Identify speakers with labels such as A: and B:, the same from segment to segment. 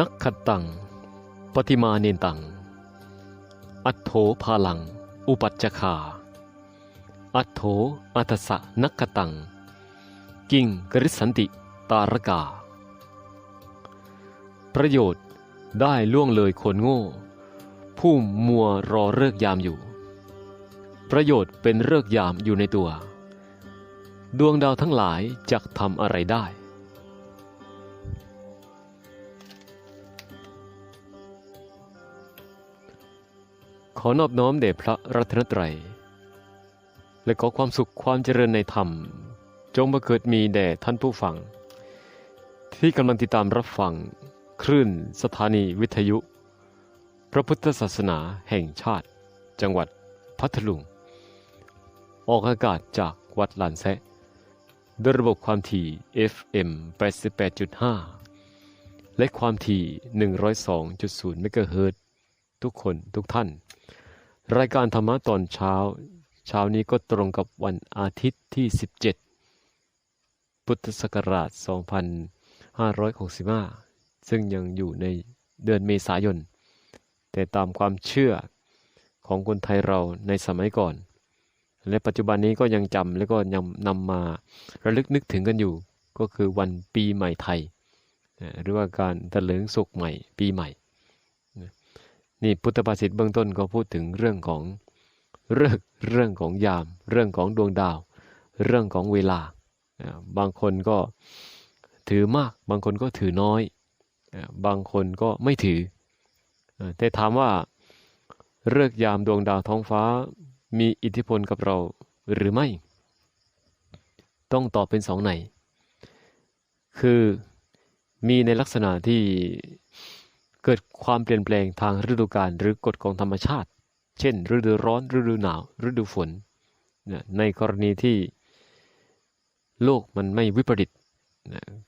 A: นักขตัง ปฏิมาเนนตัง อัตโถพาลัง อุปัจจคา อัตโถอัตสะนักขตัง กิงกริสันติตารกา ประโยชน์ได้ล่วงเลยคนโง่ ผู้มัวรอเลิกยามอยู่ ประโยชน์เป็นเลิกยามอยู่ในตัว ดวงดาวทั้งหลายจะทำอะไรได้ ขอนอบน้อมแด่พระรัตนตรัย และขอความสุขความเจริญในธรรม จงบังเกิดมีแด่ท่านผู้ฟัง ที่กำลังติดตามรับฟัง คลื่นสถานีวิทยุ พระพุทธศาสนาแห่งชาติ จังหวัดพัทลุง ออกอากาศจากวัดลานแซะด้วยระบบความถี่ FM 88.5 และความถี่ 102.0 เมกะเฮิรตทุกคนทุกท่าน รายการธรรมะตอนเช้า เช้านี้ก็ตรงกับวันอาทิตย์ที่ 17 พุทธศักราช 2565 ซึ่งยังอยู่ในเดือนเมษายน แต่ตามความเชื่อของคนไทยเราในสมัยก่อน และปัจจุบันนี้ก็ยังจำและก็ยังนำมาระลึกนึกถึงกันอยู่ ก็คือวันปีใหม่ไทย หรือว่าการเถลิงสุขใหม่ปีใหม่ นี่พุทธภาษิตเบื้องต้นก็พูดถึงเรื่องของเรื่องเรื่องของยาม เรื่องของดวงดาว เรื่องของเวลา บางคนก็ถือมาก บางคนก็ถือน้อย บางคนก็ไม่ถือ แต่ถามว่าเลิกษ์ยามดวงดาวท้องฟ้ามีอิทธิพลกับเราหรือไม่ ต้องตอบเป็นสองในคือมีในลักษณะที่ เกิดความเปลี่ยนแปลงทางฤดูกาลหรือกฎของธรรมชาติ เช่น ฤดูร้อน ฤดูหนาว ฤดูฝนนในกรณีที่โลกมันไม่วิปริต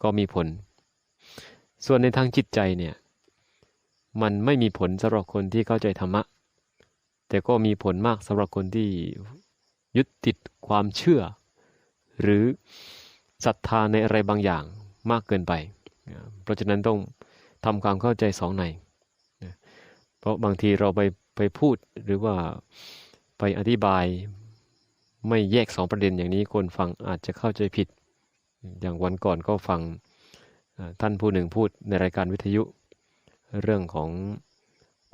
A: ก็มีผล ส่วนในทางจิตใจเนี่ยมันไม่มีผลสำหรับคนที่เข้าใจธรรมะ แต่ก็มีผลมากสำหรับคนที่ยึดติดความเชื่อ หรือศรัทธาในอะไรบางอย่างมากเกินไป เพราะฉะนั้นต้อง ทำความเข้าใจสองในนะเพราะบางทีเราไปไปพูดหรือว่าไปอธิบายไม่แยกสองประเด็นอย่างนี้คนฟังอาจจะเข้าใจผิด อย่างวันก่อนก็ฟังท่านผู้หนึ่งพูดในรายการวิทยุ เรื่องของ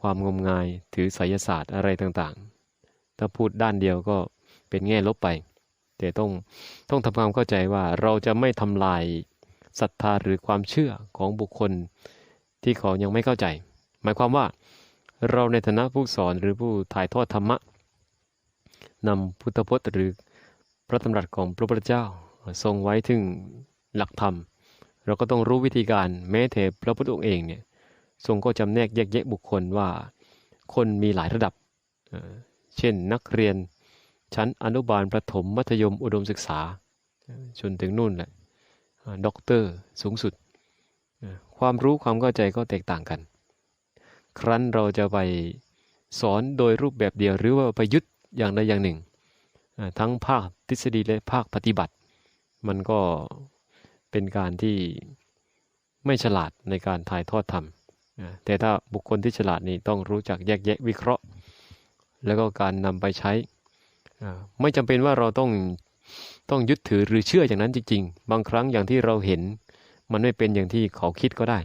A: ความงมงายถือไสยศาสตร์อะไรต่างๆ ถ้าพูดด้านเดียวก็เป็นแง่ลบไป แต่ต้องต้องทำความเข้าใจว่าเราจะไม่ทำลายศรัทธาหรือความเชื่อของบุคคล ที่เขายังไม่เข้าใจ หมายความว่าเราในฐานะผู้สอนหรือผู้ถ่ายทอดธรรมะนำพุทธพจน์หรือพระธรรมรัสของพระพุทธเจ้าทรงไว้ถึงหลักธรรม เราก็ต้องรู้วิธีการแม้แต่พระพุทธองค์เองเนี่ยทรงก็จำแนกแยกแยะบุคคลว่า คนมีหลายระดับ เช่นนักเรียน ชั้นอนุบาลประถมมัธยมอุดมศึกษา จนถึงนู่นแหละด็อกเตอร์สูงสุด ความรู้ความเข้าใจก็แตกต่างกัน ครั้นเราจะไปสอนโดยรูปแบบเดียวหรือว่าไปยึดอย่างใดอย่างหนึ่ง ทั้งภาคทฤษฎีและภาคปฏิบัติ มันก็เป็นการที่ไม่ฉลาดในการถ่ายทอดธรรมแต่ถ้าบุคคลที่ฉลาดนี่ต้องรู้จักแยกแยะวิเคราะห์ แล้วก็การนำไปใช้ ไม่จำเป็นว่าเราต้องต้องยึดถือหรือเชื่ออย่างนั้นจริง ๆ บางครั้งอย่างที่เราเห็น มันไม่เป็นอย่างที่เขาคิดก็ได้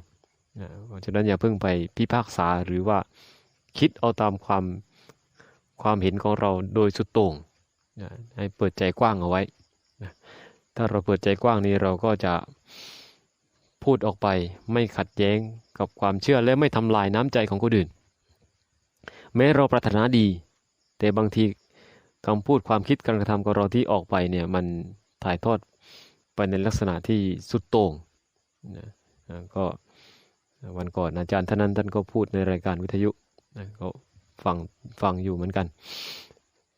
A: เพราะฉะนั้นอย่าเพิ่งไปพิพากษาหรือว่าคิดเอาตามความความเห็นของเราโดยสุดโต่งให้เปิดใจกว้างเอาไว้นะถ้าเราเปิดใจกว้างนี้เราก็จะพูดออกไปไม่ขัดแย้งกับความเชื่อและไม่ทำลายน้ำใจของคนอื่น แม้เราปรารถนาดี แต่บางทีคำพูดความคิดการกระทำของเราที่ออกไปเนี่ยมันถ่ายทอดไปในลักษณะที่สุดโต่ง นะก็วันก่อนอาจารย์ท่านนั้นท่านก็พูดในรายการวิทยุนะก็ฟังฟังอยู่เหมือนกัน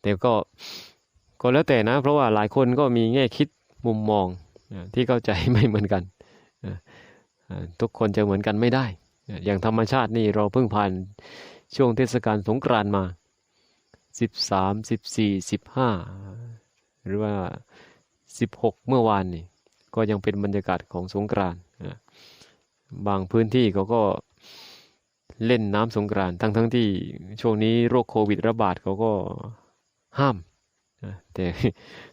A: แต่ก็ก็แล้วแต่นะ เพราะว่าหลายคนก็มีแง่คิดมุมมองนะที่เข้าใจไม่เหมือนกันนะทุกคนจะเหมือนกันไม่ได้นะอย่างธรรมชาตินี่เราเพิ่งผ่านช่วงเทศกาลสงกรานต์มาสิบสามสิบสี่สิบห้าหรือว่าสิบหกเมื่อวานนี่ ก็ยังเป็นบรรยากาศของสงกรานต์บางพื้นที่เขาก็เล่นน้ำสงกรานต์ทั้งทั้งที่ช่วงนี้โรคโควิดระบาดเขาก็ห้าม แต่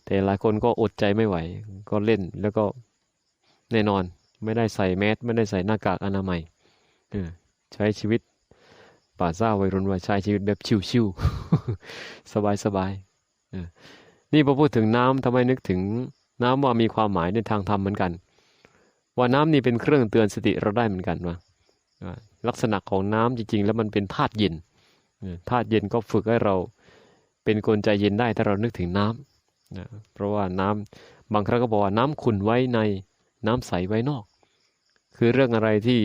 A: แต่หลายคนก็อดใจไม่ไหว ก็เล่นแล้วก็แน่นอนไม่ได้ใส่แมสไม่ได้ใส่หน้ากากอนามัยใช้ชีวิตป่าซ่าวัยรุ่นว่าใช้ชีวิตแบบชิวๆสบายๆนี่พอพูดถึงน้ำทำไมนึกถึง น้ำว่ามีความหมายในทางธรรมเหมือนกัน ว่าน้ำนี่เป็นเครื่องเตือนสติเราได้เหมือนกันว่าลักษณะของน้ำจริง ๆ แล้วมันเป็นธาตุเย็นธาตุเย็นก็ฝึกให้เราเป็นคนใจเย็นได้ถ้าเรานึกถึงน้ำนะเพราะว่าน้ำบางครั้งก็บอกว่าน้ำขุ่นไว้ในน้ำใสไว้นอก คือเรื่องอะไรที่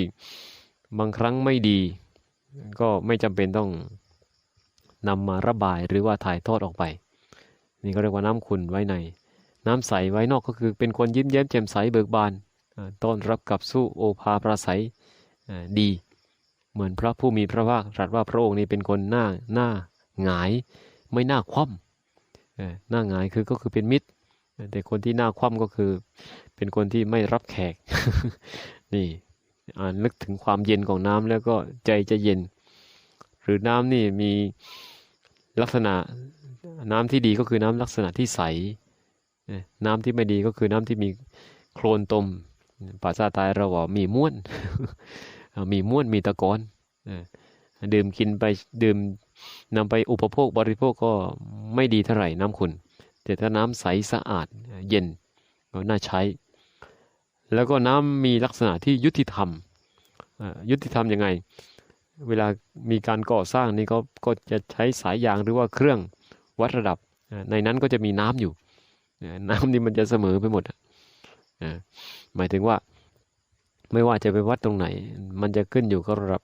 A: บางครั้งไม่ดี ก็ไม่จำเป็นต้องนำมาระบายหรือว่าถ่ายทอดออกไป นี่ก็เรียกว่าน้ำขุ่นไว้ใน น้ำใสไว้นอกก็คือเป็นคนยิ้มแย้มแจ่มใสเบิกบานต้อนรับกับสู้โอภาปราศัยดี เหมือนพระผู้มีพระภาคตรัสว่าพระองค์นี้เป็นคนหน้าหน้าหงายไม่หน้าคว่ำหน้าหงายคือก็คือเป็นมิตร แต่คนที่หน้าคว่ำก็คือ เป็นคนที่ไม่รับแขกนี่อ่านนึกถึงความเย็นของน้ำแล้วก็ใจจะเย็น หรือน้ำนี่มีลักษณะน้ำที่ดีก็คือน้ำลักษณะที่ใส น้ำที่ไม่ดีก็คือน้ำที่มีโคลนตมภาษาไทยเราว่ามีม้วน มีม้วนมีตะกอนเดื่มกินไปดื่มนำไปอุปโภคบริโภคก็ไม่ดีเท่าไหร่น้ำขุ่นแต่ถ้าน้ำใสสะอาดเย็นก็น่าใช้ แล้วก็น้ำมีลักษณะที่ยุติธรรมยุติธรรมยังไง เวลามีการก่อสร้างนี่ก็ก็จะใช้สายยางหรือว่าเครื่องวัดระดับ ในนั้นก็จะมีน้ำอยู่ น้ำนี่มันจะเสมอไปหมดอะเอ่อหมายถึงว่าไม่ว่าจะไปวัดตรงไหน มันจะขึ้นอยู่กับระดับ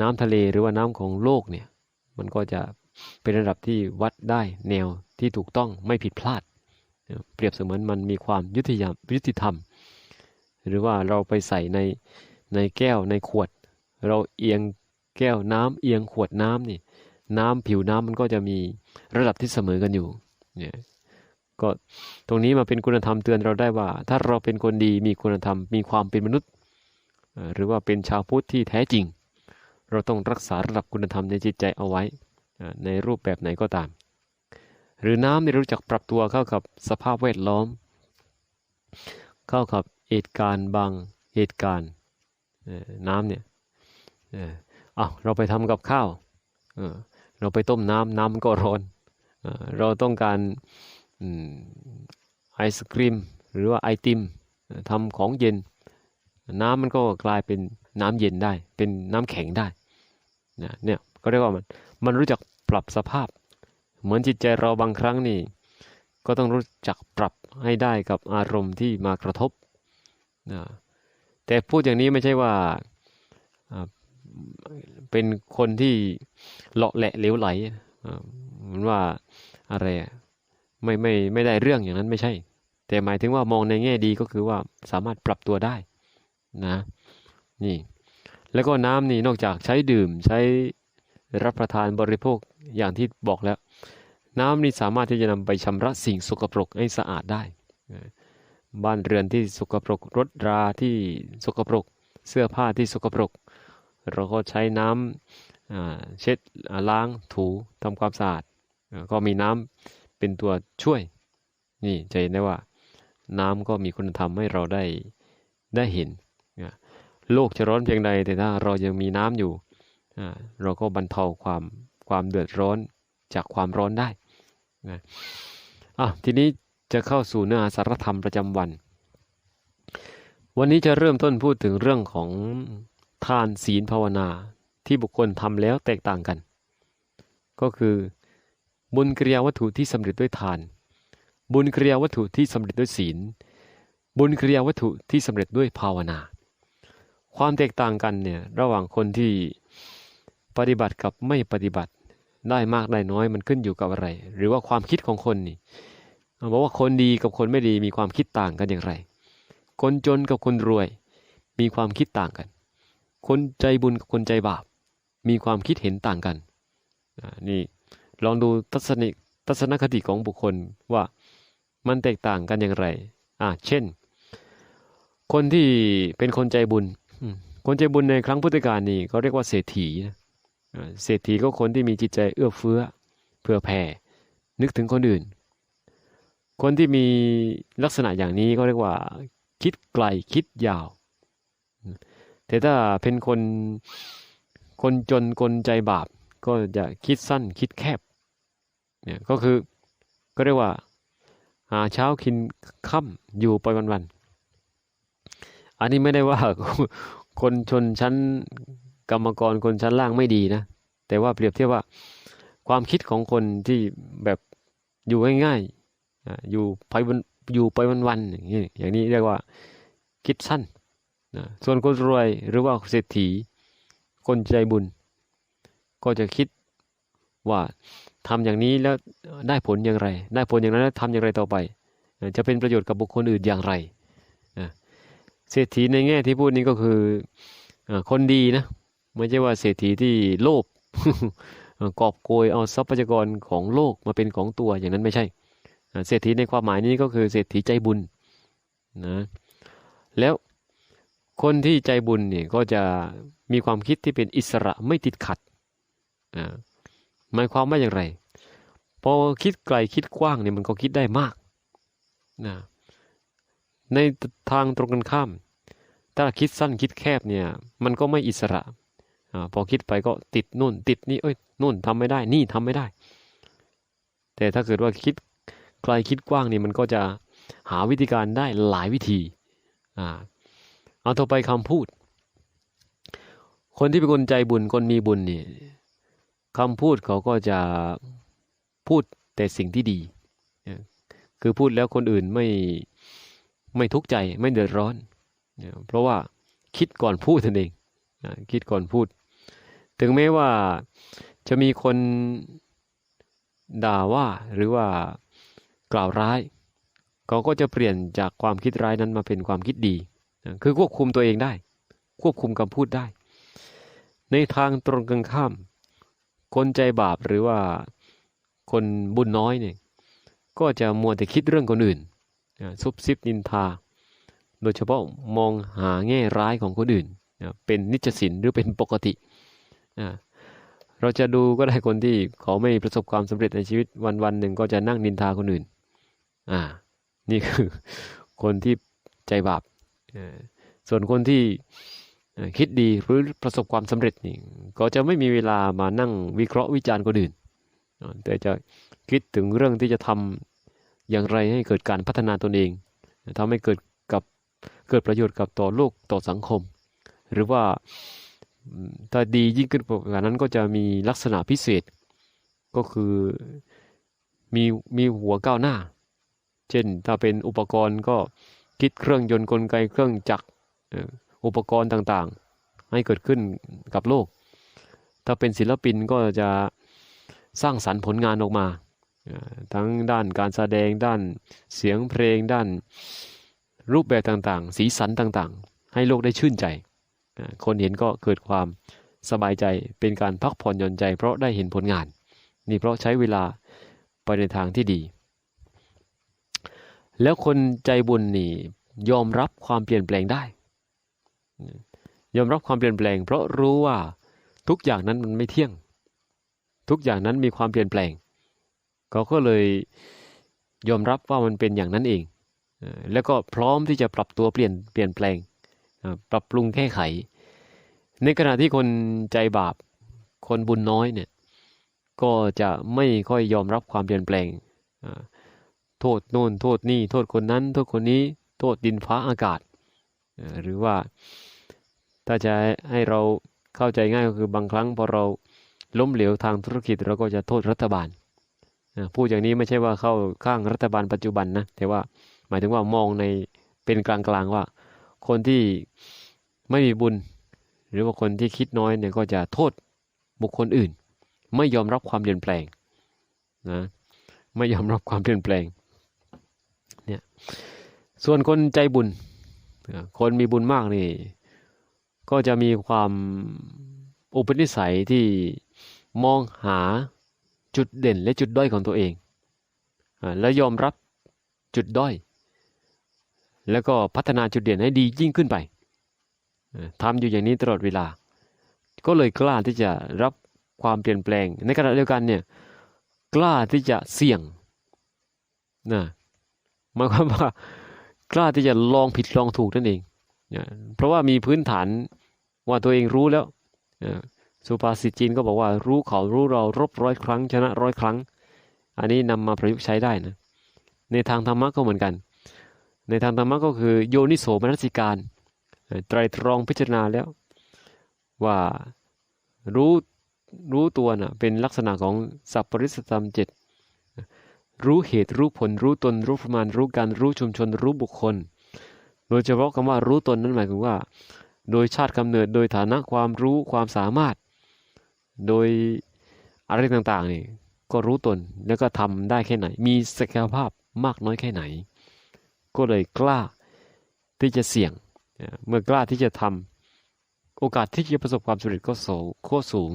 A: น้ำทะเลหรือว่าน้ำของโลกเนี่ย มันก็จะเป็นระดับที่วัดได้แนวที่ถูกต้องไม่ผิดพลาด เปรียบเสมือนมันมีความยุติธรรมยุติธรรม หรือว่าเราไปใส่ในในแก้วในขวด เราเอียงแก้วน้ำเอียงขวดน้ำนี่น้ำผิวน้ำมันก็จะมีระดับที่เสมอกันอยู่ เนี่ยก็ตรงนี้มาเป็นคุณธรรมเตือนเราได้ว่า ถ้าเราเป็นคนดีมีคุณธรรมมีความเป็นมนุษย์ หรือว่าเป็นชาวพุทธที่แท้จริง เราต้องรักษาระดับคุณธรรมในจิตใจเอาไว้ ในรูปแบบไหนก็ตาม หรือน้ำเนี่ยรู้จักปรับตัวเข้ากับสภาพแวดล้อม เข้ากับเหตุการณ์บางเหตุการณ์น้ำเนี่ยเอ้าเราไปทำกับข้าว เราไปต้มน้ำน้ำก็ร้อน เราต้องการไอศครีมหรือว่าไอติมทำของเย็น น้ำมันก็กลายเป็นน้ำเย็นได้ เป็นน้ำแข็งได้นะเนี่ยก็เรียกว่ามันมันรู้จักปรับสภาพ เหมือนจิตใจเราบางครั้งนี่ก็ต้องรู้จักปรับให้ได้กับอารมณ์ที่มากระทบนะแต่พูดอย่างนี้ไม่ใช่ว่าเป็นคนที่เลาะแหละเหลวไหล มือนว่าอะไรอะไม่ไม่ไม่ได้เรื่องอย่างนั้นไม่ใช่ แต่หมายถึงว่ามองในแง่ดีก็คือว่าสามารถปรับตัวได้นะนี่แล้วก็น้ำนี่นอกจากใช้ดื่มใช้รับประทานบริโภคอย่างที่บอกแล้ว น้ำนี่สามารถที่จะนำไปชำระสิ่งสกปรกให้สะอาดได้ บ้านเรือนที่สกปรกรถราที่สกปรก เสื้อผ้าที่สกปรก เราก็ใช้น้ำ เช็ดล้างถูทำความสะอาดอก็มีน้ำเป็นตัวช่วย นี่จะเห็นได้ว่าน้ำก็มีคุณธรรมให้เราได้ได้เห็น โลกจะร้อนเพียงใด แต่ถ้าเรายังมีน้ำอยู่ เราก็บรรเทาความความเดือดร้อนจากความร้อนได้นะอะทีนี้จะเข้าสู่เนื้อสารธรรมประจำวัน วันนี้จะเริ่มต้นพูดถึงเรื่องของทานศีลภาวนา ที่บุคคลทำแล้วแตกต่างกัน ก็คือบุญกิริยาวัตถุที่สำเร็จด้วยทาน บุญกิริยาวัตถุที่สำเร็จด้วยศีล บุญกิริยาวัตถุที่สำเร็จด้วยภาวนา ความแตกต่างกันเนี่ยระหว่างคนที่ปฏิบัติกับไม่ปฏิบัติได้มากได้น้อยมันขึ้นอยู่กับอะไร หรือว่าความคิดของคนนี่บอกว่าคนดีกับคนไม่ดีมีความคิดต่างกันอย่างไร คนจนกับคนรวยมีความคิดต่างกัน คนใจบุญกับคนใจบาป มีความคิดเห็นต่างกันนี่ลองดูทัศนิทัศนคติของบุคคลว่ามันแตกต่างกันอย่างไรอ่าเช่น คนที่เป็นคนใจบุญ คนใจบุญในครั้งพุทธกาลนี่เขาเรียกว่าเศรษฐีนะเศรษฐีก็คนที่มีจิตใจเอื้อเฟื้อเพื่อแผ่ นึกถึงคนอื่น คนที่มีลักษณะอย่างนี้ก็เรียกว่า คิดไกลคิดยาว แต่ถ้าเป็นคน คนจนคนใจบาปก็จะคิดสั้นคิดแคบเนี่ยก็คือก็เรียกว่าหาเช้ากินค่ำอยู่ไปวันๆอันนี้ไม่ได้ว่าคนชนชั้นกรรมกรคนชั้นล่างไม่ดีนะ แต่ว่าเปรียบเทียบว่าความคิดของคนที่แบบอยู่ง่ายๆอะอยู่ไปวันอยู่ไปวันๆอย่างนี้อย่างนี้เรียกว่าคิดสั้นนะส่วนคนรวยหรือว่าเศรษฐี คนใจบุญ ก็จะคิดว่าทำอย่างนี้แล้วได้ผลอย่างไร ได้ผลอย่างนั้นแล้วทำอย่างไรต่อไป จะเป็นประโยชน์กับบุคคลอื่นอย่างไรเศรษฐีในแง่ที่พูดนี้ก็คืออคนดีนะไม่ใช่ว่าเศรษฐีที่โลภกอบโกยเอาทรัพยากรของโลกมาเป็นของตัวอย่างนั้นไม่ใช่เศรษฐีในความหมายนี้ก็คือเศรษฐีใจบุญนะแล้ว คนที่ใจบุญเนี่ยก็จะมีความคิดที่เป็นอิสระไม่ติดขัดหมายความว่าอย่างไรพอคิดไกลคิดกว้างเนี่ยมันก็คิดได้มากนะในทางตรงกันข้าม ถ้าคิดสั้นคิดแคบเนี่ย มันก็ไม่อิสระอพอคิดไปก็ติดนู่น ติดนี่เอ้ยนู่นทำไม่ได้ นี่ทำไม่ได้ แต่ถ้าเกิดว่าคิดไกลคิดกว้างนี่มันก็จะหาวิธีการได้หลายวิธีอ่า เอาต่อไปคำพูด คนที่เป็นคนใจบุญคนมีบุญนี่คำพูดเขาก็จะพูดแต่สิ่งที่ดี คือพูดแล้วคนอื่นไม่ไม่ทุกข์ใจไม่เดือดร้อน เพราะว่าคิดก่อนพูดนั่นเองคิดก่อนพูด ถึงแม้ว่าจะมีคนด่าว่าหรือว่ากล่าวร้าย เขาก็จะเปลี่ยนจากความคิดร้ายนั้นมาเป็นความคิดดี คือควบคุมตัวเองได้ ควบคุมคำพูดได้ ในทางตรงกันข้าม คนใจบาปหรือว่าคนบุญน้อยเนี่ยก็จะมัวแต่คิดเรื่องคนอื่นซุบซิบนินทา โดยเฉพาะมองหาแง่ร้ายของคนอื่น เป็นนิจสินหรือเป็นปกติ เราจะดูก็ได้คนที่เขาไม่ประสบความสำเร็จในชีวิตวันวันๆหนึ่งก็จะนั่งนินทาคนอื่น อ่า นี่คือคนที่ใจบาป ส่วนคนที่คิดดีหรือประสบความสำเร็จนี่ก็จะไม่มีเวลามานั่งวิเคราะห์วิจารณ์คนอื่น แต่จะคิดถึงเรื่องที่จะทำอย่างไรให้เกิดการพัฒนาตนเองทำให้เกิดกับเกิดประโยชน์กับต่อโลกต่อสังคม หรือว่าถ้าดียิ่งขึ้นกว่านั้นก็จะมีลักษณะพิเศษ ก็คือมีมีหัวก้าวหน้า เช่นถ้าเป็นอุปกรณ์ก็ คิดเครื่องยนต์กลไกเครื่องจักรอุปกรณ์ต่างๆ ให้เกิดขึ้นกับโลก ถ้าเป็นศิลปินก็จะสร้างสรรค์ผลงานออกมา ทั้งด้านการแสดงด้านเสียงเพลงด้านรูปแบบต่างๆ สีสันต่างๆ ให้โลกได้ชื่นใจ คนเห็นก็เกิดความสบายใจเป็นการพักผ่อนหย่อนใจ เพราะได้เห็นผลงาน นี่เพราะใช้เวลาไปในทางที่ดี แล้วคนใจบุญนี่ยอมรับความเปลี่ยนแปลงได้ ยอมรับความเปลี่ยนแปลง เพราะรู้ว่าทุกอย่างนั้นมันไม่เที่ยง ทุกอย่างนั้นมีความเปลี่ยนแปลง เขาก็เลยยอมรับว่ามันเป็นอย่างนั้นเอง แล้วก็พร้อมที่จะปรับตัวเปลี่ยนเปลี่ยนแปลง ปรับปรุงแก้ไข ในขณะที่คนใจบาป คนบุญน้อยเนี่ย ก็จะไม่ค่อยยอมรับความเปลี่ยนแปลงอ โทษโน่นโทษนี่โทษคนนั้น โทษคนนี้โทษดินฟ้าอากาศ หรือว่าถ้าจะให้เราเข้าใจง่ายก็คือบางครั้งพอเราล้มเหลวทางธุรกิจเราก็จะโทษรัฐบาลพูดอย่างนี้ไม่ใช่ว่าเข้าข้างรัฐบาลปัจจุบันนะแต่ว่าหมายถึงว่ามองในเป็นกลางๆว่า คนที่ไม่มีบุญ หรือว่าคนที่คิดน้อยเนี่ยก็จะโทษบุคคลอื่น ไม่ยอมรับความเปลี่ยนแปลงนะไม่ยอมรับความเปลี่ยนแปลง ส่วนคนใจบุญ คนมีบุญมากนี่ ก็จะมีความอุปนิสัยที่มองหาจุดเด่นและจุดด้อยของตัวเอง และยอมรับจุดด้อย แล้วก็พัฒนาจุดเด่นให้ดียิ่งขึ้นไปทำอยู่อย่างนี้ตลอดเวลา ก็เลยกล้าที่จะรับความเปลี่ยนแปลง ในขณะเดียวกันเนี่ย กล้าที่จะเสี่ยงนะ หมายความว่ากล้าที่จะลองผิดลองถูกนั่นเองนะเพราะว่ามีพื้นฐานว่าตัวเองรู้แล้วนะสุภาษิตจีนก็บอกว่ารู้เขารู้เรารบร้อยครั้ง ชนะร้อยครั้ง อันนี้นำมาประยุกต์ใช้ได้นะในทางธรรมะก็เหมือนกัน ในทางธรรมะก็คือโยนิโสมนสิการไตรตรองพิจารณาแล้ว ว่ารู้รู้ตัวน่ะเป็นลักษณะของสัพปริสธรรมเจ็ด รู้เหตุรู้ผลรู้ตนรู้ประมาณรู้การรู้ชุมชนรู้บุคคล โดยเฉพาะคำว่ารู้ตนนั้นหมายถึงว่า โดยชาติกำเนิดโดยฐานะความรู้ความสามารถ โดยอะไรต่างๆนี่ก็รู้ตนแล้วก็ทำได้แค่ไหน มีศักยภาพมากน้อยแค่ไหน ก็เลยกล้าที่จะเสี่ยง เมื่อกล้าที่จะทำโอกาสที่จะประสบความสำเร็จก็สูงโคตรสูง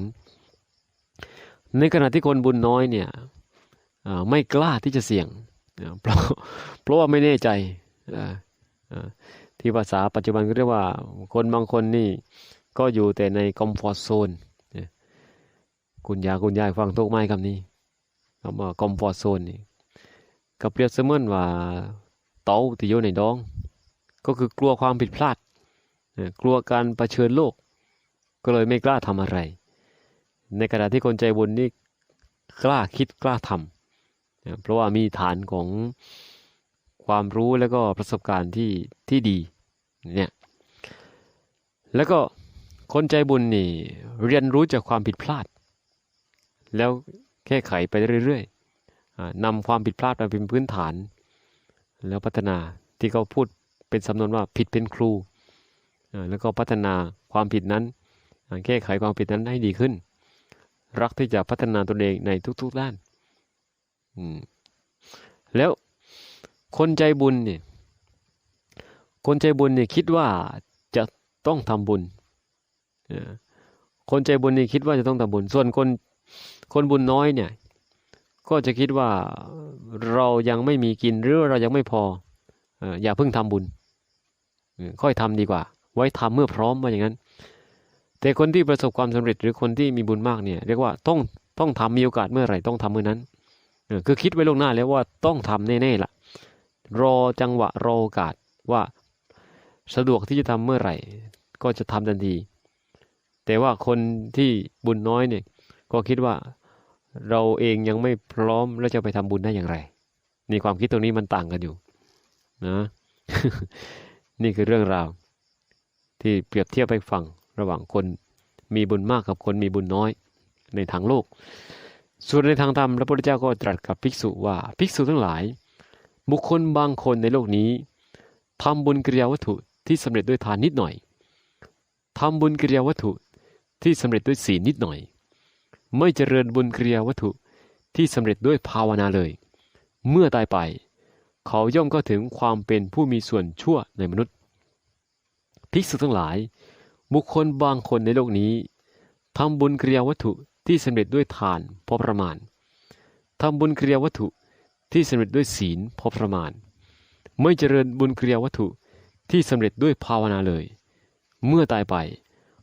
A: ในขณะที่คนบุญน้อยเนี่ย ไม่กล้าที่จะเสี่ยงเพราะเพราะว่าไม่แน่ใจที่ภาษาปัจจุบันก็เรียกว่าคนบางคนนี่ก็อยู่แต่ในคอมฟอร์ z โซนคุณยาคุณยายฟังทุกไม้คำนี้คำว่าคอมฟอร์ z โซนนี่ก็เปรียบเสมือนว่าเตาที่อยู่ในดอง ก็คือกลัวความผิดพลาด กลัวการรเผชิญโลก ก็เลยไม่กล้าทำอะไร ในขณะที่คนใจบุญนี่กล้าคิดกล้าทำ เพราะว่ามีฐานของความรู้แล้วก็ประสบการณ์ที่ที่ดีเนี่ยแล้วก็คนใจบุญนี่เรียนรู้จากความผิดพลาด แล้วแก้ไขไปเรื่อยๆนำความผิดพลาดมาเป็นพื้นฐาน แล้วพัฒนาที่เขาพูดเป็นสำนวนว่าผิดเป็นครู แล้วก็พัฒนาความผิดนั้น แก้ไขความผิดนั้นให้ดีขึ้น รักที่จะพัฒนาตนเองในทุกๆด้าน แล้วคนใจบุญเนี่ยคนใจบุญเนี่ยคิดว่าจะต้องทำบุญคนใจบุญนี่คิดว่าจะต้องทำบุญ ส่วนคนคนบุญน้อยเนี่ย ก็จะคิดว่าเรายังไม่มีกินหรือเรายังไม่พออย่าเพิ่งทำบุญ ค่อยทำดีกว่า ไว้ทำเมื่อพร้อมว่าอย่างนั้น แต่คนที่ประสบความสำเร็จหรือคนที่มีบุญมากเนี่ย เรียกว่าต้องต้องทำมีโอกาสเมื่อไหร่ต้องทำเมื่อนั้น คือคิดไว้ล่วงหน้าแล้วว่าต้องทำแน่ๆล่ะ รอจังหวะรอโอกาสว่าสะดวกที่จะทำเมื่อไหร่ ก็จะทำทันที แต่ว่าคนที่บุญน้อยเนี่ยก็คิดว่าเราเองยังไม่พร้อมแล้วจะไปทำบุญได้อย่างไรนี่ความคิดตรงนี้มันต่างกันอยู่นะนี่คือเรื่องราว ที่เปรียบเทียบให้ฟังระหว่างคนมีบุญมากกับคนมีบุญน้อยในทางโลก ส่วนในทางธรรมพระพุทธเจ้าก็ตรัสกับภิกษุว่าภิกษุทั้งหลาย บุคคลบางคนในโลกนี้ทำบุญกิริยาวัตถุที่สำเร็จด้วยทานนิดหน่อยทำบุญกิริยาวัตถุที่สำเร็จด้วยศีลนิดหน่อย ไม่เจริญบุญกิริยาวัตถุที่สำเร็จด้วยภาวนาเลย เมื่อตายไป เขาย่อมก็ถึงความเป็นผู้มีส่วนชั่วในมนุษย์ ภิกษุทั้งหลาย บุคคลบางคนในโลกนี้ทำบุญกิริยาวัตถุ ที่สำเร็จด้วยทานพอประมาณทำบุญกิริยาวัตถุที่สำเร็จด้วยศีลพอประมาณ ไม่เจริญบุญกิริยาวัตถุที่สำเร็จด้วยภาวนาเลย เมื่อตายไป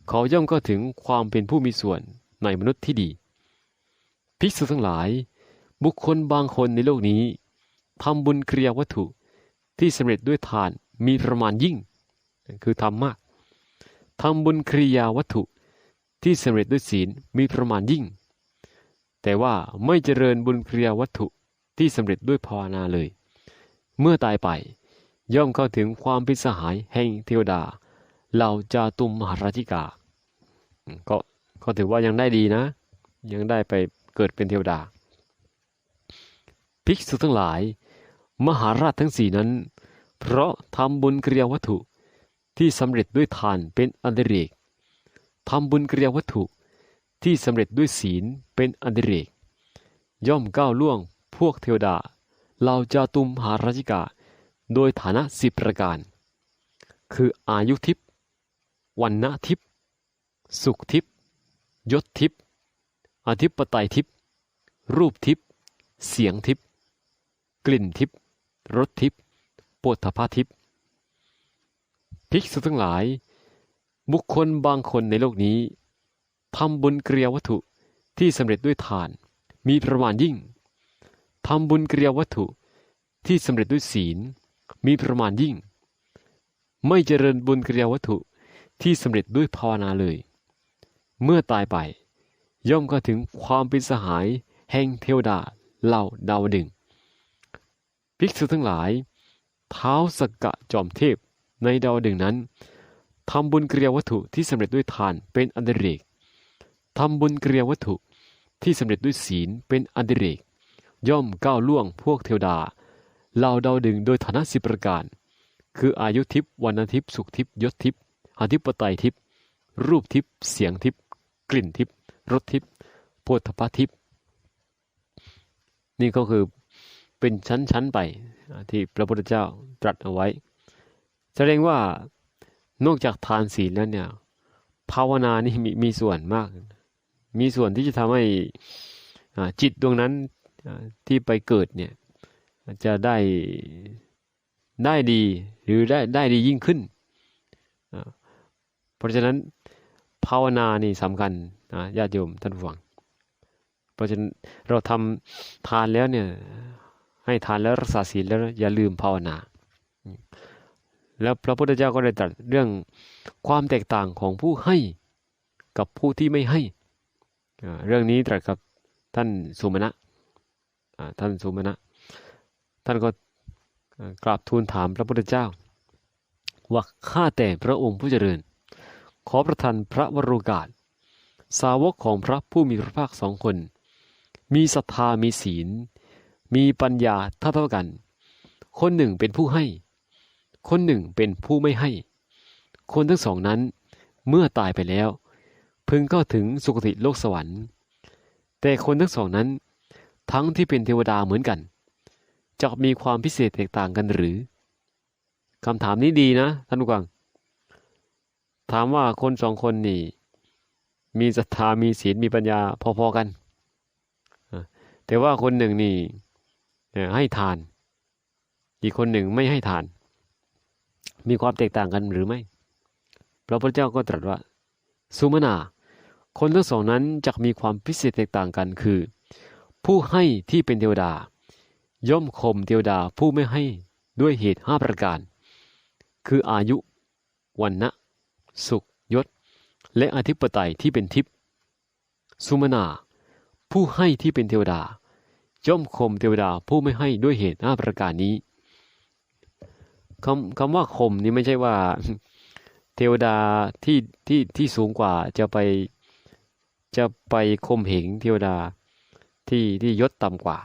A: เขาย่อมก็ถึงความเป็นผู้มีส่วนในมนุษย์ที่ดี ภิกษุทั้งหลาย บุคคลบางคนในโลกนี้ทำบุญกิริยาวัตถุที่สำเร็จด้วยทานมีประมาณยิ่ง คือทำมากทำบุญกิริยาวัตถุ ที่สำเร็จด้วยศีลมีประมาณยิ่ง แต่ว่าไม่เจริญบุญกิริยาวัตถุที่สำเร็จด้วยภาวนาเลย เมื่อตายไป ย่อมเข้าถึงความเป็นสหายแห่งเทวดาเหล่าจาตุมมหาราชิกา ก็ก็ถือว่ายังได้ดีนะ ยังได้ไปเกิดเป็นเทวดา ภิกษุทั้งหลาย มหาราชทั้งสี่นั้น เพราะทำบุญกิริยาวัตถุที่สำเร็จด้วยทานเป็นอันดิเรก ทำบุญกิริยาวัตถุที่สำเร็จด้วยศีลเป็นอันดิเรก ย่อมก้าวล่วงพวกเทวดาเหล่าจาตุมหาราชิกา โดยฐานะสิบประการ คืออายุทิพย์วันณะทิพย์สุขทิพย์ยศทิพย์อธิปไตยทิพย์รูปทิพย์เสียงทิพย์กลิ่นทิพย์รสทิพย์โปฏฐพาทิพย์ภิกษุทั้งหลาย บุคคลบางคนในโลกนี้ทำบุญเกลียวัตถุที่สำเร็จด้วยทาน มีประมาณยิ่งทำบุญเกลียวัตถุที่สำเร็จด้วยศีล มีประมาณยิ่ง ไม่เจริญบุญเกลียวัตถุที่สำเร็จด้วยภาวนาเลย เมื่อตายไป ย่อมก็ถึงความเป็นสหายแห่งเทวดาเหล่าดาวดึง ภิกษุทั้งหลาย เท้าสกกะจอมเทพในดาวดึงนั้น ทำบุญเกลียวัตถุที่สำเร็จด้วยทานเป็นอันเดิเรกทำบุญเกลียวัตถุที่สำเร็จด้วยศีลเป็นอันเดิเรก ย่อมก้าวล่วงพวกเทวดาเหล่าดาวดึงโดยฐานะสิบประการ คืออายุทิพย์วันทิพย์สุขทิพย์ยศทิพย์อธิปไตยทิพย์รูปทิพย์เสียงทิพย์กลิ่นทิพย์รสทิพย์โพธพทิพย์นี่ก็คือเป็นชั้นๆไปที่พระพุทธเจ้าตรัสเอาไว้ แสดงว่า นอกจากทานศีลแล้วเนี่ย ภาวนานี่มีมีส่วนมาก มีส่วนที่จะทำให้อ่าจิตดวงนั้นที่ไปเกิดเนี่ยจะได้ได้ดีหรือได้ได้ดียิ่งขึ้น เพราะฉะนั้นภาวนานี่สำคัญนะญาติโยมท่านฟัง เพราะฉะนั้นเราทำทานแล้วเนี่ยให้ทานแล้วรักษาศีลแล้วอย่าลืมภาวนา แล้วพระพุทธเจ้าก็ได้ตรัสเรื่องความแตกต่างของผู้ให้กับผู้ที่ไม่ให้ เรื่องนี้ตรัสกับท่านสุมาณะท่านสุมาณะท่านก็กราบทูลถามพระพุทธเจ้า ว่าข้าแต่พระองค์ผู้เจริญ ขอประทานพระวโรกาส สาวกของพระผู้มีพระภาคสองคน มีศรัทธามีศีล มีปัญญาเท่าเท่ากัน คนหนึ่งเป็นผู้ให้ คนหนึ่งเป็นผู้ไม่ให้ คนทั้งสองนั้นเมื่อตายไปแล้ว พึงก็ถึงสุคติโลกสวรรค์ แต่คนทั้งสองนั้น ทั้งที่เป็นเทวดาเหมือนกันจะมีความพิเศษแตกต่างกันหรือคำถามนี้ดีนะท่านผู้ฟัง ถามว่าคนสองคนนี่ มีศรัทธามีศีลมีปัญญาพอๆกันแต่ว่าคนหนึ่งนี่ให้ทาน อีกคนหนึ่งไม่ให้ทาน มีความแตกต่างกันหรือไม่ พระพุทธเจ้าก็ตรัสว่า สุมาณาคนทั้งสองนั้นจะมีความพิเศษแตกต่างกันคือ ผู้ให้ที่เป็นเทวดา ย่อมข่มเทวดาผู้ไม่ให้ด้วยเหตุห้าประการ คืออายุ วันนะสุขยศ และอธิปไตยที่เป็นทิพย์สุมาณาผู้ให้ที่เป็นเทวดา ย่อมข่มเทวดาผู้ไม่ให้ด้วยเหตุห้าประการนี้ คำคำว่าข่มนี่ไม่ใช่ว่า เทวดาที่ที่ที่สูงกว่าจะไปจะไปข่มเหงเทวดาที่ที่ยศต่ำกว่า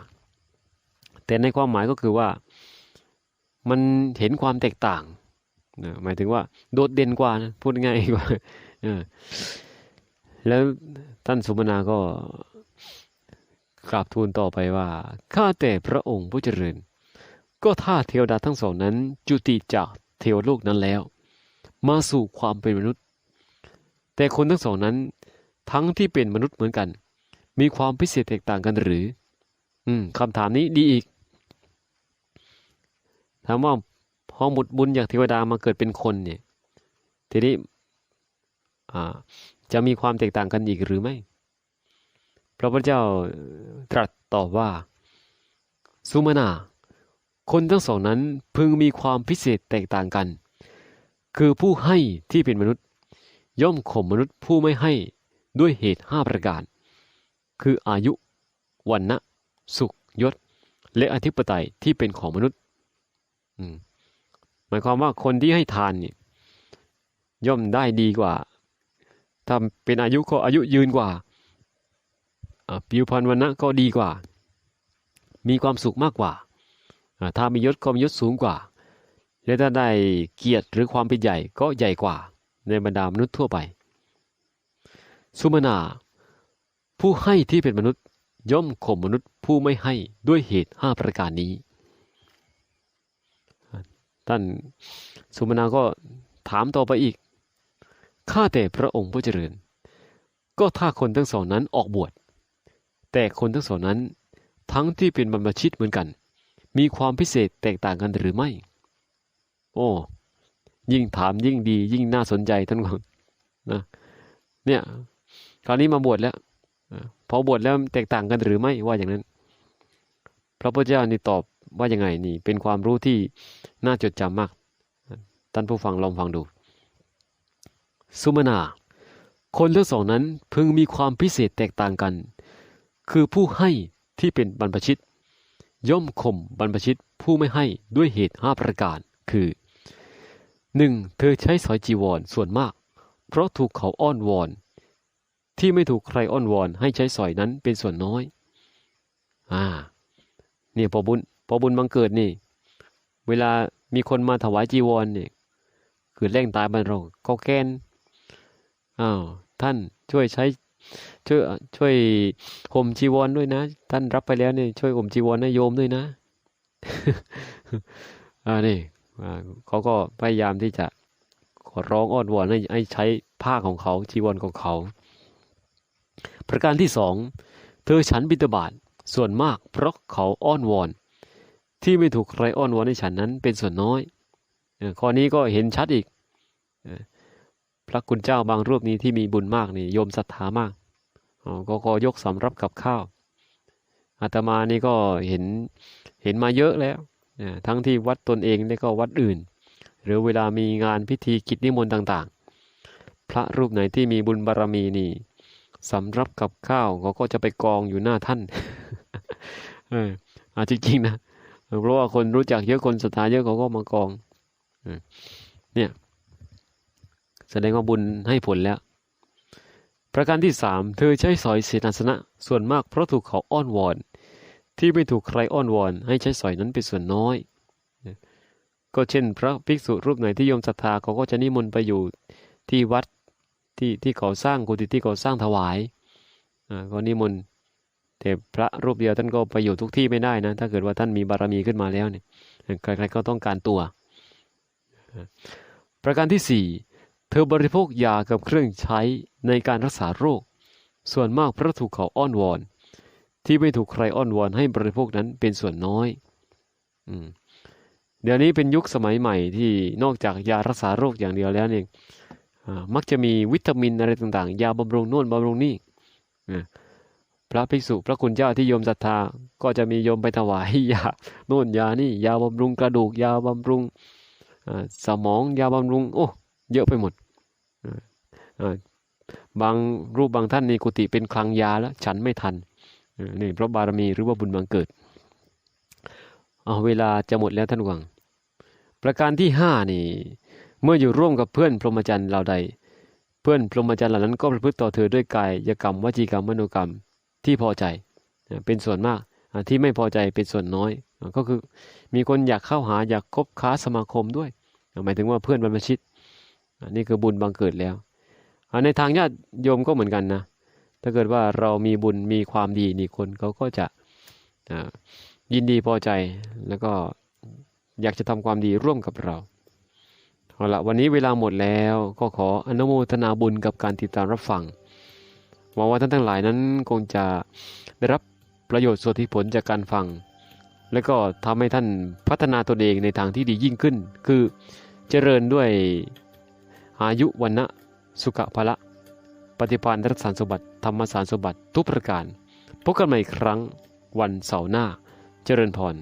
A: แต่ในความหมายก็คือว่ามันเห็นความแตกต่างนะหมายถึงว่าโดดเด่นกว่านะพูดง่ายกว่าแล้วท่านสุมาณาก็กราบทูลต่อไปว่า ข้าแต่พระองค์ผู้เจริญ ก็ถ้าเทวดาทั้งสองนั้น จุติจากเทวโลกนั้นแล้ว มาสู่ความเป็นมนุษย์ แต่คนทั้งสองนั้น ทั้งที่เป็นมนุษย์เหมือนกัน มีความพิเศษแตกต่างกันหรือ อืมคำถามนี้ดีอีกถามว่าพอหมดบุญจากเทวดามาเกิดเป็นคนเนี่ย ทีนี้อ่าจะมีความแตกต่างกันอีกหรือไม่ พระพุทธเจ้าตรัสตอบว่า สุมาณา คนทั้งสองนั้นพึงมีความพิเศษแตกต่างกัน คือผู้ให้ที่เป็นมนุษย์ ย่อมข่มมนุษย์ผู้ไม่ให้ด้วยเหตุห้าประการ คืออายุวันนะสุขยศ และอธิปไตยที่เป็นของมนุษย์หมายความว่าคนที่ให้ทานเนี่ยย่อมได้ดีกว่าถ้าเป็นอายุก็อายุยืนกว่าผิวพรรณวันนะก็ดีกว่า มีความสุขมากกว่า ถ้ามียศก็มียศสูงกว่า และถ้าได้เกียรติหรือความเป็นใหญ่ก็ใหญ่กว่าในบรรดามนุษย์ทั่วไป สุมาณาผู้ให้ที่เป็นมนุษย์ย่อมข่มมนุษย์ผู้ไม่ให้ด้วยเหตุห้าประการนี้ ท่านสุมาณาก็ถามต่อไปอีก ข้าแต่พระองค์ผู้เจริญ ก็ถ้าคนทั้งสองนั้นออกบวช แต่คนทั้งสองนั้นทั้งที่เป็นบรรพชิตเหมือนกัน มีความพิเศษแตกต่างกันหรือไม่ โอ้ ยิ่งถามยิ่งดี ยิ่งน่าสนใจท่านผู้ฟังนะเนี่ยคราวนี้มาบวชแล้วพอบวชแล้วแตกต่างกันหรือไม่ว่าอย่างนั้น พระพุทธเจ้านี่ตอบว่ายังไงนี่ เป็นความรู้ที่น่าจดจำมาก ท่านผู้ฟังลองฟังดู สุมาณาคนทั้งสองนั้นพึงมีความพิเศษแตกต่างกัน คือผู้ให้ที่เป็นบรรพชิต ย่อมข่มบรรพชิตผู้ไม่ให้ด้วยเหตุห้าประการ คือ 1. เธอใช้สอยจีวรส่วนมาก เพราะถูกเขาอ้อนวอน ที่ไม่ถูกใครอ้อนวอน ให้ใช้สอยนั้นเป็นส่วนน้อย อ่า เนี่ยพอบุญพอบุญบังเกิดนี่ เวลามีคนมาถวายจีวรเนี่ยคือแร่งตายบ้านเราก็แกนอ้าวท่านช่วยใช้ช่วยช่วยห่มจีวรด้วยนะ ท่านรับไปแล้วเนี่ยช่วยห่มจีวรให้โยมด้วยนะอ่านี่อ่าเขาก็พยายามที่จะขอร้องอ้อนวอนให้ให้ใช้ผ้าของเขาจีวรของเขา ประการที่สองเธอฉันบิณฑบาตส่วนมากเพราะเขาอ้อนวอน ที่ไม่ถูกใครอ้อนวอนให้ฉันนั้นเป็นส่วนน้อยข้อนี้ก็เห็นชัดอีกพระคุณเจ้าบางรูปนี้ที่มีบุญมากนี่โยมศรัทธามาก ก็ก็ยกสำรับกับข้าวอาตมานี่ก็เห็นเห็นมาเยอะแล้วทั้งที่วัดตนเองและก็วัดอื่น หรือเวลามีงานพิธีกิจนิมนต์ต่างๆ พระรูปไหนที่มีบุญบารรมีนี่สำรับกับข้าวเขาก็จะไปกองอยู่หน้าท่านเอออาจริงๆนะเพราะว่าคนรู้จักเยอะคนศรัทธาเยอะเขาก็มากองเนี่ยแสดงว่าบุญให้ผลแล้ว ประการที่สามเธอใช้สอยเสนาสนะส่วนมากเพราะถูกเขาอ้อนวอน ที่ไม่ถูกใครอ้อนวอน ให้ใช้สอยนั้นเป็นส่วนน้อย ก็เช่น พระภิกษุรูปไหนที่โยมศรัทธาเขาก็จะนิมนต์ไปอยู่ที่วัดที่ที่เขาสร้างกุฏิที่เขาสร้างถวายอ่าก็นิมนต์แต่พระรูปเดียวท่านก็ไปอยู่ทุกที่ไม่ได้นะ ถ้าเกิดว่าท่านมีบารมีขึ้นมาแล้วเนี่ยใครๆก็ต้องการตัว ประการที่สี่ เธอบริโภคยากับเครื่องใช้ในการรักษาโรค ส่วนมากเพราะถูกเขาอ้อนวอน ที่ไม่ถูกใครอ้อนวอนให้บริโภคนั้นเป็นส่วนน้อยอืเดี๋ยวนี้เป็นยุคสมัยใหม่ที่นอกจากยารักษาโรคอย่างเดียวแล้วเนี่ยอ่ามักจะมีวิตามินอะไรต่างๆ ยาบำรุงโน่นบำรุงนี่พระภิกษุพระคุณเจ้าที่โยมศรัทธาก็จะมีโยมไปถวายยาโน่นยานี่ยาบำรุงกระดูกยาบำรุงสมองยาบำรุงโอ้เยอะไปหมด บางรูปบางท่านนี่กุฏิเป็นคลังยาแล้วฉันไม่ทันนี่เพราะบารมีหรือว่าบุญบังเกิดเอาเวลาจะหมดแล้วท่านวัง ประการที่ห้านี่ เมื่ออยู่ร่วมกับเพื่อนพรหมจรรย์เหล่าใด เพื่อนพรหมจรรย์เหล่านั้นก็ประพฤติต่อเธอด้วยกายกรรมวจีกรรมมโนกรรมที่พอใจเป็นส่วนมากที่ไม่พอใจเป็นส่วนน้อย ก็คือมีคนอยากเข้าหาอยากคบค้าสมาคมด้วยหมายถึงว่าเพื่อนบรรพชิตนี่คือบุญบังเกิดแล้ว ในทางญาติโยมก็เหมือนกันนะ ถ้าเกิดว่าเรามีบุญมีความดีนี่คนเขาก็จะยินดีพอใจแล้วก็อยากจะทำความดีร่วมกับเราเอาละวันนี้เวลาหมดแล้วก็ขออนุโมทนาบุญกับการติดตามรับฟังหวังว่าท่านทั้งหลายนั้นคงจะได้รับประโยชน์ส่วนที่ผลจากการฟัง และก็ทำให้ท่านพัฒนาตนเองในทางที่ดียิ่งขึ้น คือเจริญด้วยอายุวันนะ สุขภละ ปฏิพันธ์รักษาสมบัติ ธรรมสารสมบัติทุกประการ พบกันใหม่อีกครั้งวันเสาร์หน้า เจริญพร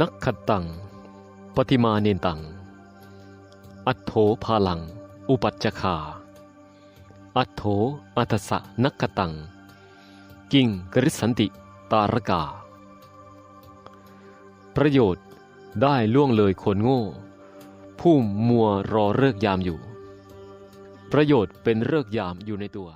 A: นักขัตัง ปฏิมาเนตัง อัตโถพาลัง อุปัจจคา อัโถอัตสะนักตัง กิงกริสันติตารกา ประโยชน์ได้ล่วงเลยคนโง่ ผู้มัวรอเลิกยามอยู่ ประโยชน์เป็นเลิกยามอยู่ในตัว